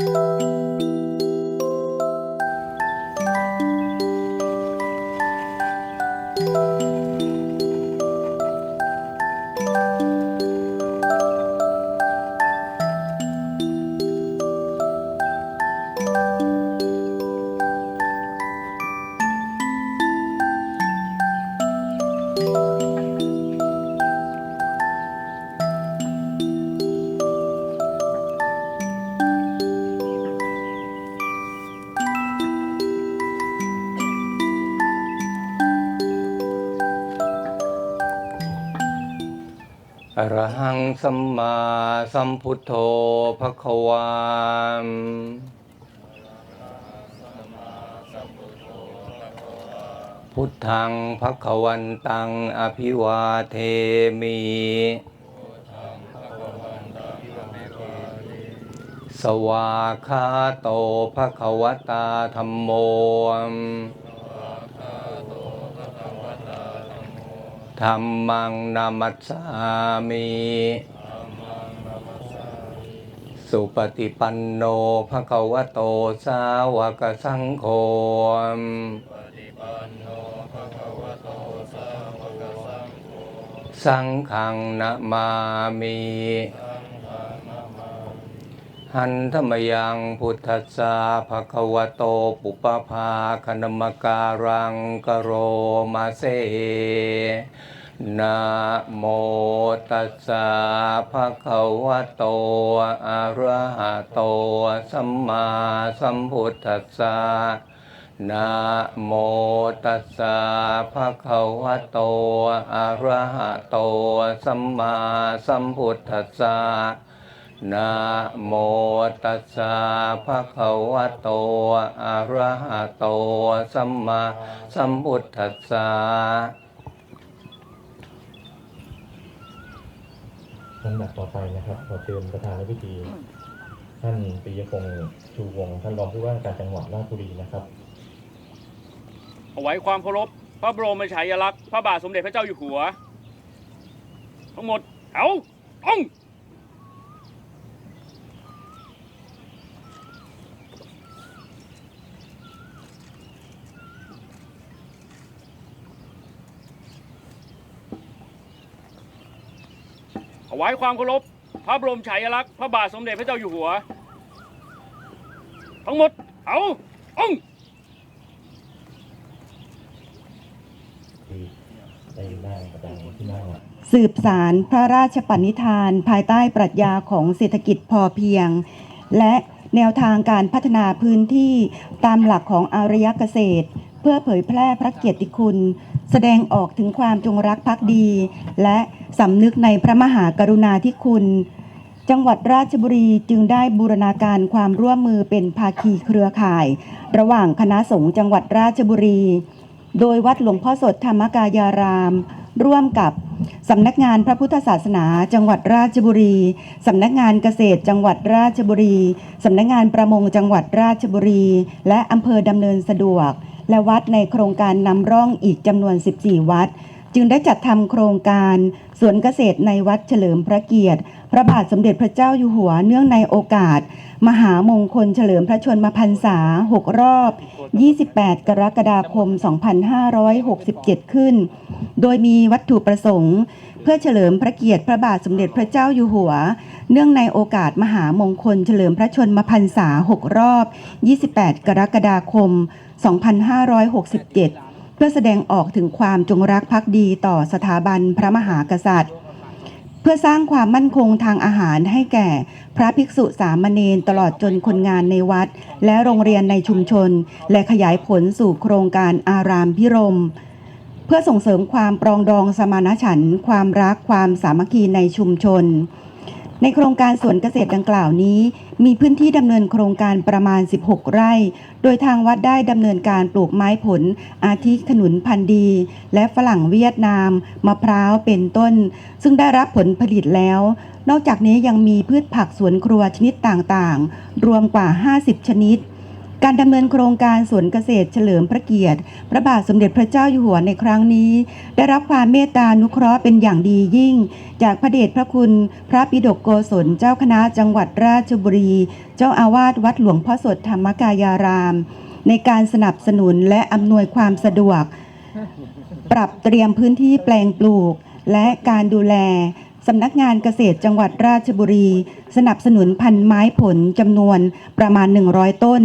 อ รหังสัมมาสัมพุทโธภความพุทธังภควันตังอภิวาเทมิสวาคาโตภควตาธรรมโม ธรรมังนามัสสามิสุปฏิปันโนภะคะวะโตสาวกสังโฆสังฆังนะมามี หันธรรมยังพุทธัสสะภะคะวะโตปุปปภาคณมการังกโรมาเซนะโมตัสสะภะคะวะโต อะระหะโต สัมมาสัมพุทธัสสะนะโมตัสสะภะคะวะโต อะระหะโต สัมมาสัมพุทธัสสะ นะโมตัสสะภะคะวะโต อะระหะโต สัมมาสัมพุทธัสสะลำดับต่อไปนะครับขอเชิญประธานในพิธี ท่านปิยพงษ์ชูวงศ์ท่านรองผู้ว่าการจังหวัดราชบุรีนะครับ ถวายความเคารพพระบรมฉายาลักษณ์พระบาทสมเด็จพระเจ้าอยู่หัว ทั้งหมดแถวต้อง ถวายความเคารพพระบรมฉายาลักษณ์พระบาทสมเด็จพระเจ้าอยู่หัว ทั้งหมดแถวต้องที่ได้ได้ประจำที่หน้าสืบสารพระราชปณิธาน ภายใต้ปรัชญาของเศรษฐกิจพอเพียง และแนวทางการพัฒนาพื้นที่ตามหลักของอารยเกษตร เพื่อเผยแพร่พระเกียรติคุณ แสดงออกถึงความจงรักภักดี และสำนึกในพระมหากรุณาธิคุณ จังหวัดราชบุรีจึงได้บูรณาการความร่วมมือเป็นภาคีเครือข่าย ระหว่างคณะสงฆ์จังหวัดราชบุรี โดยวัดหลวงพ่อสดธรรมกายาราม ร่วมกับสำนักงานพระพุทธศาสนา จังหวัดราชบุรี สำนักงานเกษตรจังหวัดราชบุรี สำนักงานประมงจังหวัดราชบุรี และอำเภอดำเนินสะดวก และวัดในโครงการนำร่องอีกจำนวน 14 วัด จึงได้จัดทำโครงการสวนเกษตรในวัดเฉลิมพระเกียรติ พระบาทสมเด็จพระเจ้าอยู่หัวเนื่องในโอกาส มหามงคลเฉลิมพระชนมพรรษา 6 รอบ 28 กรกฎาคม 2567 ขึ้น โดยมีวัตถุประสงค์ เพื่อเฉลิมพระเกียรติพระบาทสมเด็จพระเจ้าอยู่หัว เนื่องในโอกาสมหามงคลเฉลิมพระชนมพรรษา 6 รอบ 28 กรกฎาคม 2567 เพื่อแสดงออกถึงความจงรักภักดีต่อสถาบันพระมหากษัตริย์ เพื่อสร้างความมั่นคงทางอาหารให้แก่พระภิกษุสามเณรตลอดจนคนงานในวัด และโรงเรียนในชุมชน และขยายผลสู่โครงการอารามพิรมเพื่อส่งเสริมความปรองดองสมานฉันท์ความรักความสามัคคีในชุมชน ในโครงการสวนเกษตรดังกล่าวนี้ มีพื้นที่ดำเนินโครงการประมาณ 16 ไร่ โดยทางวัดได้ดำเนินการปลูกไม้ผล อาทิขนุนพันธุ์ดี และฝรั่งเวียดนาม มะพร้าวเป็นต้น ซึ่งได้รับผลผลิตแล้ว นอกจากนี้ยังมีพืชผักสวนครัวชนิดต่างๆ รวมกว่า 50 ชนิด การดำเนินโครงการสวนเกษตรเฉลิมพระเกียรติ พระบาทสมเด็จพระเจ้าอยู่หัวในครั้งนี้ ได้รับความเมตตานุเคราะห์เป็นอย่างดียิ่ง จากพระเดชพระคุณ พระปิฎกโกศลเจ้าคณะจังหวัดราชบุรี เจ้าอาวาสวัดหลวงพ่อสดธรรมกายาราม ในการสนับสนุนและอำนวยความสะดวก ปรับเตรียมพื้นที่แปลงปลูก และการดูแลสำนักงานเกษตรจังหวัดราชบุรี สนับสนุนพันไม้ผลจำนวนประมาณ 100 ต้น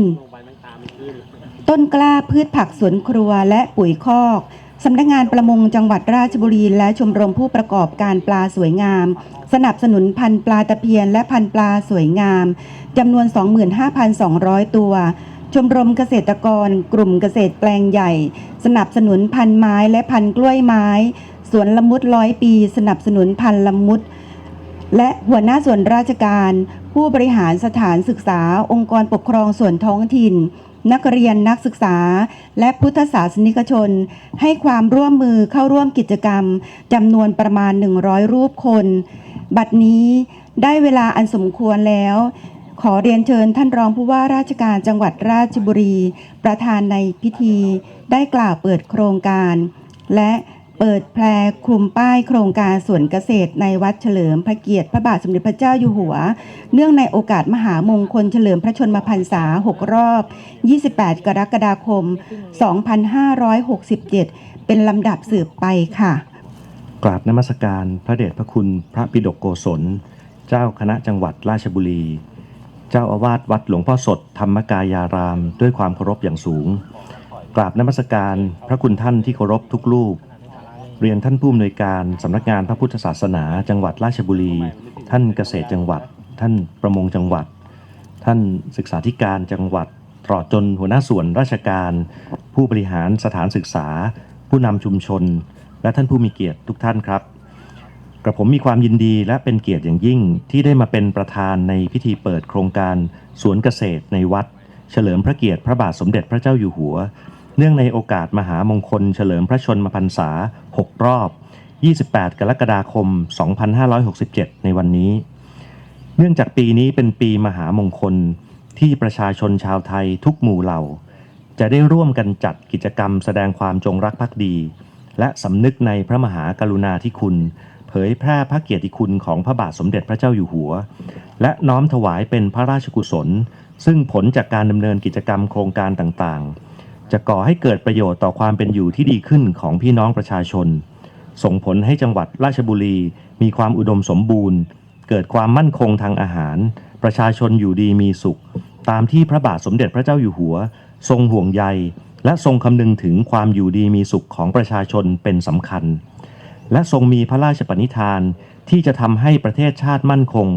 ต้นกล้าพืชผักสวนครัวและปุ๋ยคอกสำนักงานประมงจังหวัดราชบุรี และชมรมผู้ประกอบการปลาสวยงาม สนับสนุนพันปลาตะเพียนและพันปลาสวยงามจำนวน 25,200 ตัว ชมรมเกษตรกร กลุ่มเกษตรแปลงใหญ่ สนับสนุนพันไม้และพันกล้วยไม้ สวนละมุดร้อยปี สนับสนุนพันละมุด และหัวหน้าส่วนราชการ ผู้บริหารสถานศึกษา องค์กรปกครองส่วนท้องถิ่น นักเรียนนักศึกษา และพุทธศาสนิกชน ให้ความร่วมมือเข้าร่วมกิจกรรมจำนวนประมาณ 100 รูปคน บัดนี้ได้เวลาอันสมควรแล้ว ขอเรียนเชิญท่านรองผู้ว่าราชการจังหวัดราชบุรี ประธานในพิธีได้กล่าวเปิดโครงการ และ เปิดแพรคลุมป้ายโครงการสวนเกษตรในวัดเฉลิมพระเกียรติพระบาทสมเด็จพระเจ้าอยู่หัว เนื่องในโอกาสมหามงคลเฉลิมพระชนมพรรษา 6 รอบ 28 กรกฎาคม 2567 เป็นลำดับสืบไปค่ะ กราบนมัสการพระเดชพระคุณพระปิฎกโกศล เจ้าคณะจังหวัดราชบุรี เจ้าอาวาสวัดหลวงพ่อสดธรรมกายาราม ด้วยความเคารพอย่างสูง กราบนมัสการพระคุณท่านที่เคารพทุกรูป เรียนท่านผู้อำนวยการสำนักงานพระพุทธศาสนา จังหวัดราชบุรี ท่านเกษตรจังหวัด ท่านประมงจังหวัด ท่านศึกษาธิการจังหวัดตลอดจนหัวหน้าส่วนราชการ ผู้บริหารสถานศึกษา ผู้นำชุมชน และท่านผู้มีเกียรติทุกท่านครับกระผมมีความยินดีและเป็นเกียรติอย่างยิ่งที่ได้มาเป็นประธานในพิธีเปิดโครงการสวนเกษตรในวัด เฉลิมพระเกียรติพระบาทสมเด็จพระเจ้าอยู่หัว เนื่องในโอกาสมหามงคลเฉลิมพระชนมพรรษา 6 รอบ 28 กรกฎาคม 2567 ในวันนี้ เนื่องจากปีนี้เป็นปีมหามงคลที่ประชาชนชาวไทยทุกหมู่เหล่า จะได้ร่วมกันจัดกิจกรรมแสดงความจงรักภักดี และสำนึกในพระมหากรุณาธิคุณ เผยแพร่พระเกียรติคุณของพระบาทสมเด็จพระเจ้าอยู่หัว และน้อมถวายเป็นพระราชกุศล ซึ่งผลจากการดำเนินกิจกรรมโครงการต่างๆ จะก่อให้เกิดประโยชน์ต่อความเป็นอยู่ที่ดีขึ้นของพี่น้องประชาชน ส่งผลให้จังหวัดราชบุรีมีความอุดมสมบูรณ์ เกิดความมั่นคงทางอาหาร ประชาชนอยู่ดีมีสุข ตามที่พระบาทสมเด็จพระเจ้าอยู่หัว ทรงห่วงใย และทรงคำนึงถึงความอยู่ดีมีสุขของประชาชนเป็นสำคัญ และทรงมีพระราชปณิธานที่จะทำให้ประเทศชาติมั่นคง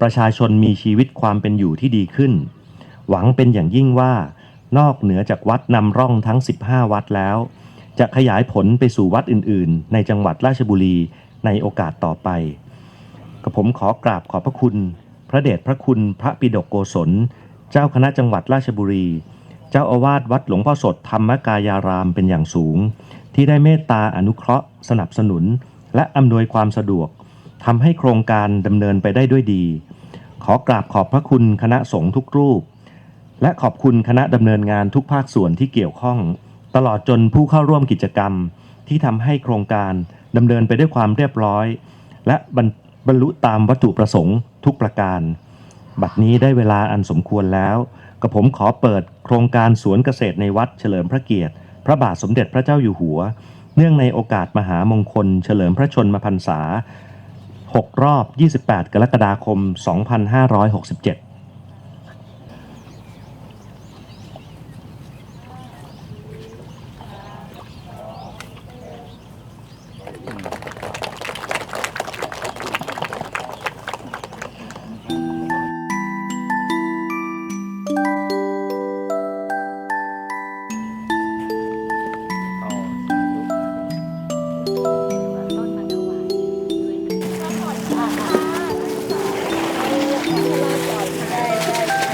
ประชาชนมีชีวิตความเป็นอยู่ที่ดีขึ้น หวังเป็นอย่างยิ่งว่า นอกเหนือจากวัดนำร่องทั้ง 15 วัดแล้ว จะขยายผลไปสู่วัดอื่น ๆ ในจังหวัดราชบุรีในโอกาสต่อไปกับผมขอกราบขอบพระคุณ พระเดชพระคุณพระปิฎกโกศล เจ้าคณะจังหวัดราชบุรี เจ้าอาวาสวัดหลวงพ่อสดธรรมกายารามเป็นอย่างสูง ที่ได้เมตตาอนุเคราะห์ สนับสนุน และอำนวยความสะดวกทำให้โครงการดำเนินไปได้ด้วยดี ขอกราบขอบพระคุณคณะสงฆ์ทุกรูป และขอบคุณคณะดำเนินงานทุกภาคส่วนที่เกี่ยวข้อง ตลอดจนผู้เข้าร่วมกิจกรรม ที่ทำให้โครงการดำเนินไปด้วยความเรียบร้อย และบรรบรรลุตามวัตถุประสงค์ทุกประการ บัดนี้ได้เวลาอันสมควรแล้วกับผมขอเปิดโครงการสวนเกษตรในวัดเฉลิมพระเกียรติ พระบาทสมเด็จพระเจ้าอยู่หัว เนื่องในโอกาสมหามงคล เฉลิมพระชนมพรรษา 6 รอบ 28 กรกฎาคม 2567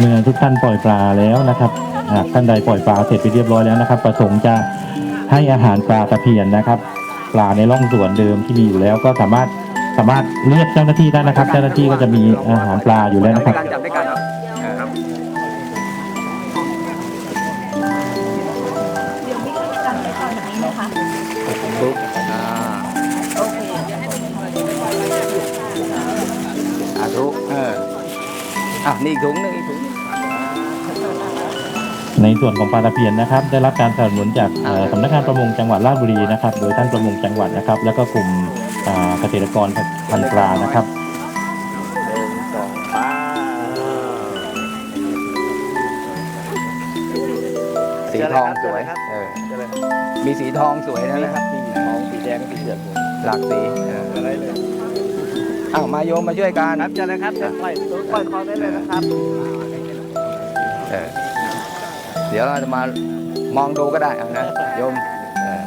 เมื่อทุกท่านปล่อยปลาแล้วนะครับหากท่านใดปล่อยปลาเสร็จไปเรียบร้อยแล้วนะครับ ประสงค์จะให้อาหารปลาตะเพียนนะครับ ปลาในร่องสวนเดิมที่มีอยู่แล้วก็สามารถสามารถเรียกเจ้าหน้าที่ได้นะครับ เจ้าหน้าที่ก็จะมีอาหารปลาอยู่แล้วนะครับอ่ก็จกอ่าโอเคเดี๋าธุเอออะนี่อีกถุงหนึ่ง ในส่วนของปลาตะเพียนนะครับ ได้รับการสนับสนุนจากเอ่อสำนักงานประมงจังหวัดราชบุรีนะครับ โดยท่านประมงจังหวัดนะครับ แล้วก็กลุ่มอ่าเกษตรกรพันธุ์ปลานะครับสีทองสวยเออมีสีทองสวยนะนะสีทองสีแดงสีเหลืองหลากสีเอออะไรเลยอ้าวมาโยมมาช่วยกันครับเชิญเลยครับเชิญปล่อยตัวปล่อยคลองได้เลยนะครับ เดี๋ยวเราจะมามองดูก็ได้นะโยม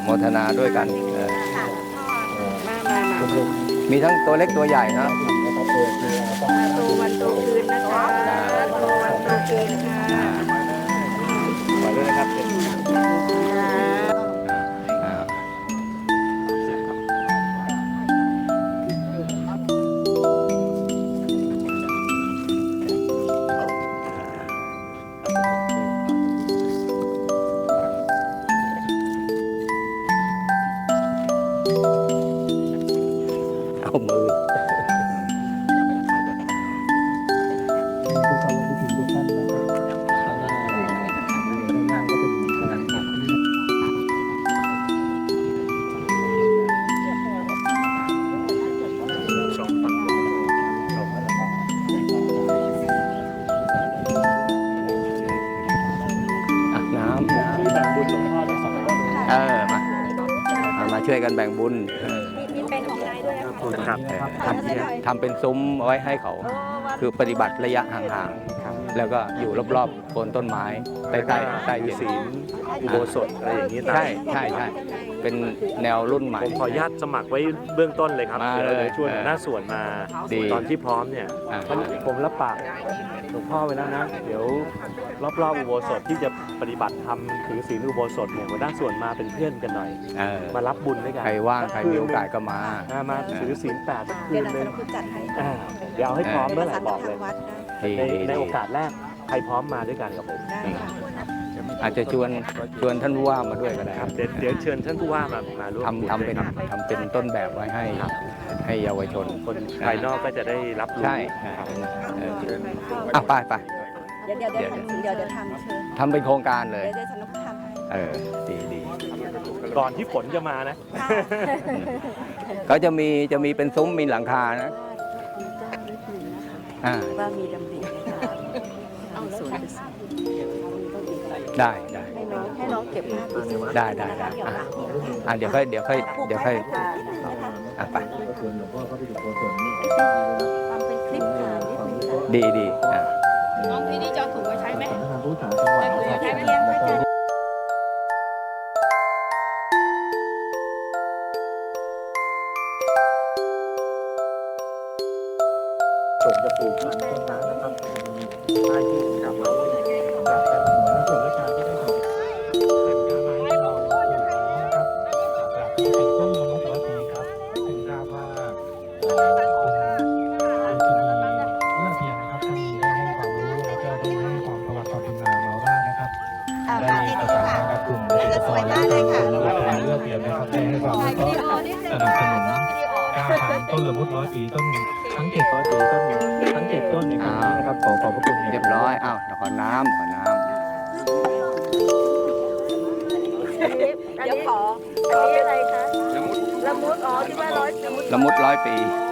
โมทนาด้วยกันมีทั้งตัวเล็กตัวใหญ่นะตูวันตูคืนนะคะวันตูคืนค่ะ กันแบ่งบุญเออมีเป็นของนายด้วยนะคะเออทำทำเป็นซุ้มเอาไว้ให้เขา คือปฏิบัติระยะห่างๆ แล้วก็อยู่รอบๆโคนต้นไม้ ใต้ใต้ใต้เย็นศีลอุโบสถอะไรอย่างนี้ตามใช่ใช่ใช่เป็นแนวรุ่นใหม่ ผมขออนุญาตสมัครไว้เบื้องต้นเลยครับมาเดี๋ยวเลยเราจะชวนหัวหน้าส่วนมาดี ตอนที่พร้อมเนี่ยอ่าผมรับปากหลวงพ่อไว้แล้วนะ เดี๋ยวรอบๆอุโบสถที่จะปฏิบัติธรรมถือศีลอุโบสถเนี่ยหัวหน้าส่วนมาเป็นเพื่อนกันหน่อย เออมารับบุญด้วยกันใครว่างใครมีโอกาสก็มา อ่ามาถือศีลแปดสักคืเดี๋ยวนเราหนึจะงคุณจัดให้อ่าเดี๋ยวเอาให้พร้อมเมื่อไหร่สังบอกเลยทางวัดได้ดีในดีในดีโอกาสแรก ใครพร้อมมาด้วยกันกับผมได้ค่ะอาจจะชวนชวนท่านผู้ว่ามาด้วยก็ได้ครับเดี๋ยวเดี๋ยวเชิญท่านผู้ว่ามามาร่วมทำทำเป็นครับ ทำเป็นต้นแบบไว้ให้ให้เยาวชนคนภายนอกก็จะได้รับรู้ ใช่ใช่เอออะไปไปเดี๋ยวเดี๋ยวเดี๋ยวทำเดี๋ยวเดี๋ยวทำเชิญทำเป็นโครงการเลย เดี๋ยวเดี๋ยวฉันต้องทำให้เออดีดีก่อนที่ฝนจะมานะก็จะมีจะมีเป็นซุ้มมีหลังคานะอ่าว่ามีดำรินะ คะได้ได้ให้น้องให้น้องเก็บภาพดีๆได้ได้ได้อะอะเดี๋ยวค่อยเดี๋ยวค่อยเดี๋ยวค่อยอะไปทำเป็นคลิปค่ะนิดนึงค่ะดีดีอะน้องที่นี่จะเอาถุงไว้ใช้ไหมจะถุงไว้ใช้ไหมเพียงไว้เถอะส่งจะปลูกต้นน้ำนะครับใต้ที่กลับมาจาก กับกลุ่มเดี๋ยวสวยมากเลยค่ะเลือกเปลี่ยนนะครับได้ให้ความรู้ก็สนับสนุนการทำต้นละมุดร้อยปีต้นทั้งเจ็ดร้อยปีต้นทั้งเจ็ดต้นในครั้งนี้นะครับขอขอบพระคุณเรียบร้อยอ้าวเดี๋ยวขอน้ำขอน้เดี๋ยวขออันนี้อะไรคะละมุดละมุดอ๋อที่ว่าร้อยละมุดำละมุดร้อยปีเยี่ยม